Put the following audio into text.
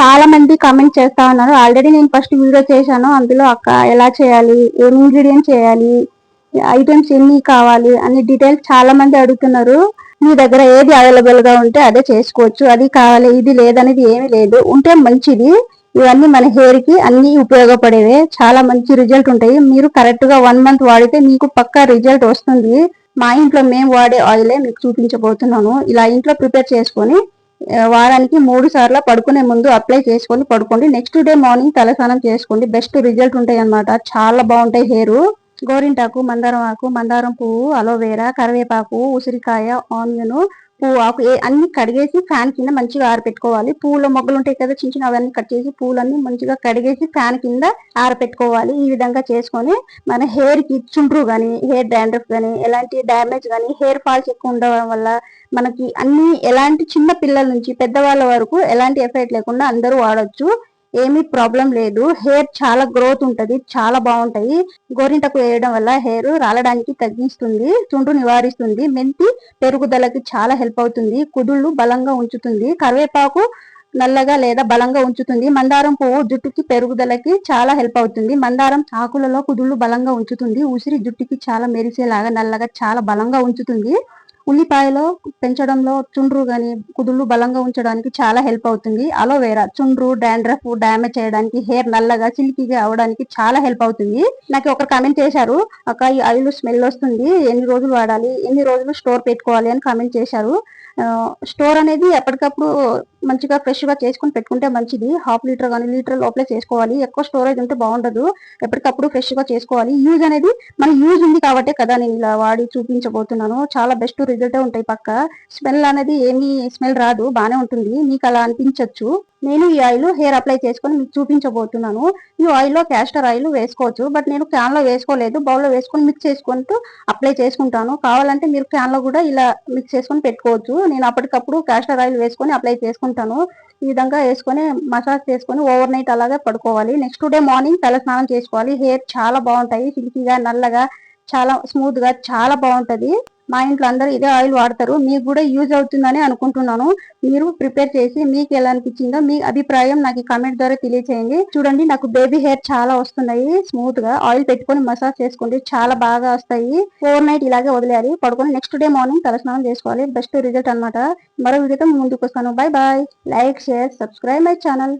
చాలా మంది కామెంట్ చేస్తా ఉన్నారు. ఆల్రెడీ నేను ఫస్ట్ వీడియో చేశాను. అందులో అక్క ఎలా చేయాలి? ఏం ఇంగ్రీడియంట్ చేయాలి? ఐటమ్స్ ఎన్ని కావాలి? అనే డీటెయిల్స్ చాలా మంది అడుగుతున్నారు. మీ దగ్గర ఏది అవైలబుల్గా ఉంటే అదే చేసుకోవచ్చు. అది కావాలి ఇది లేదనేది ఏమీ లేదు. ఉంటే మంచిది. ఇవన్నీ మన హెయిర్కి అన్ని ఉపయోగపడేవే. చాలా మంచి రిజల్ట్ ఉంటాయి. మీరు కరెక్ట్గా వన్ మంత్ వాడితే మీకు పక్కా రిజల్ట్ వస్తుంది. మా ఇంట్లో మేము వాడే ఆయిలే మీకు చూపించబోతున్నాను. ఇలా ఇంట్లో ప్రిపేర్ చేసుకొని వారానికి మూడు సార్లు పడుకునే ముందు అప్లై చేసుకొని పడుకోండి. నెక్స్ట్ డే మార్నింగ్ తలస్నానం చేసుకోండి బెస్ట్ రిజల్ట్ ఉంటాయి అనమాట చాలా బాగుంటాయి హెయిర్ గోరింటాకు మందారం ఆకు మందారం పువ్వు అలోవేరా కరివేపాకు ఉసిరికాయ ఆనియన్ పువ్వు ఆకు ఏ- అన్ని కడిగేసి ఫ్యాన్ కింద మంచిగా ఆరపెట్టుకోవాలి. పూల మొగ్గలు ఉంటాయి కదా చిన్న చిన్న అవన్నీ కట్ చేసి పూలన్నీ మంచిగా కడిగేసి ఫ్యాన్ కింద ఆరపెట్టుకోవాలి. ఈ విధంగా చేసుకొని మన హెయిర్కి చుండ్రు గానీ హెయిర్ డాండ్రఫ్ గానీ ఎలాంటి డ్యామేజ్ గానీ హెయిర్ ఫాల్స్ ఎక్కువ ఉండడం వల్ల మనకి అన్ని ఎలాంటి చిన్న పిల్లల నుంచి పెద్దవాళ్ళ వరకు ఎలాంటి ఎఫెక్ట్ లేకుండా అందరూ వాడొచ్చు. ఏమీ ప్రాబ్లం లేదు. హెయిర్ చాలా గ్రోత్ ఉంటది చాలా బాగుంటాయి. గోరింటకు వేయడం వల్ల హెయిర్ రాలడానికి తగ్గిస్తుంది చుండ్రు నివారిస్తుంది మెంతి పెరుగుదలకి చాలా హెల్ప్ అవుతుంది కుదుళ్ళు బలంగా ఉంచుతుంది కరివేపాకు నల్లగా లేదా బలంగా ఉంచుతుంది మందారం పువ్వు జుట్టుకి పెరుగుదలకి చాలా హెల్ప్ అవుతుంది మందారం ఆకులలో కుదుళ్ళు బలంగా ఉంచుతుంది ఉసిరి జుట్టుకి చాలా మెరిసేలాగా నల్లగా చాలా బలంగా ఉంచుతుంది. ఉల్లిపాయలో పెంచడంలో చుండ్రు కానీ కుదుళ్ళు బలంగా ఉంచడానికి చాలా హెల్ప్ అవుతుంది. అలోవేరా చుండ్రు డాండ్రఫ్ డ్యామేజ్ చేయడానికి హెయిర్ నల్లగా సిల్కీగా అవడానికి చాలా హెల్ప్ అవుతుంది. నాకు ఒకరు కామెంట్ చేశారు అక్క ఈ ఆయిల్ స్మెల్ వస్తుంది ఎన్ని రోజులు వాడాలి ఎన్ని రోజులు స్టోర్ పెట్టుకోవాలి అని కామెంట్ చేశారు. స్టోర్ అనేది ఎప్పటికప్పుడు మంచిగా ఫ్రెష్గా చేసుకుని పెట్టుకుంటే మంచిది. హాఫ్ లీటర్ కానీ లీటర్ లోపలే చేసుకోవాలి. ఎక్కువ స్టోరేజ్ ఉంటే బాగుండదు. ఎప్పటికప్పుడు ఫ్రెష్గా చేసుకోవాలి. యూజ్ అనేది మన యూజ్ ఉంది కాబట్టే కదా నేను ఇలా వాడి చూపించబోతున్నాను. చాలా బెస్ట్ రిజల్ట్ ఉంటాయి పక్క. స్మెల్ అనేది ఏమీ స్మెల్ రాదు బానే ఉంటుంది. మీకు అలా అనిపించవచ్చు నేను ఈ ఆయిల్ హెయిర్ అప్లై చేసుకొని మీకు చూపించబోతున్నాను. ఈ ఆయిల్లో క్యాస్టర్ ఆయిల్ వేసుకోవచ్చు బట్ నేను క్యాన్లో వేసుకోలేదు. బౌల్లో వేసుకొని మిక్స్ చేసుకుంటూ అప్లై చేసుకుంటాను. కావాలంటే మీరు క్యాన్లో కూడా ఇలా మిక్స్ చేసుకొని పెట్టుకోవచ్చు. నేను అప్పటికప్పుడు క్యాస్టర్ ఆయిల్ వేసుకొని అప్లై చేసుకుంటాను. ఈ విధంగా వేసుకొని మసాజ్ చేసుకొని ఓవర్ నైట్ అలాగే పడుకోవాలి. నెక్స్ట్ డే మార్నింగ్ తల స్నానం చేసుకోవాలి. హెయిర్ చాలా బాగుంటాయి. సిల్కీగా నల్లగా చాలా స్మూత్గా చాలా బాగుంటది. మా ఇంట్లో అందరూ ఇదే ఆయిల్ వాడతారు. మీకు కూడా యూజ్ అవుతుందని అనుకుంటున్నాను. మీరు ప్రిపేర్ చేసి మీకు ఎలా అనిపించిందో మీ అభిప్రాయం నాకు కామెంట్ ద్వారా తెలియచేయండి. చూడండి నాకు బేబీ హెయిర్ చాలా వస్తున్నాయి. స్మూత్గా ఆయిల్ పెట్టుకొని మసాజ్ చేసుకోండి. చాలా బాగా వస్తాయి. ఓవర్ నైట్ ఇలాగే వదిలేయాలి. పడుకొని నెక్స్ట్ డే మార్నింగ్ తలస్నానం చేసుకోవాలి. బెస్ట్ రిజల్ట్ అన్నమాట. మరో వీడియోతో ముందుకు వస్తాను. Bye bye like share subscribe my channel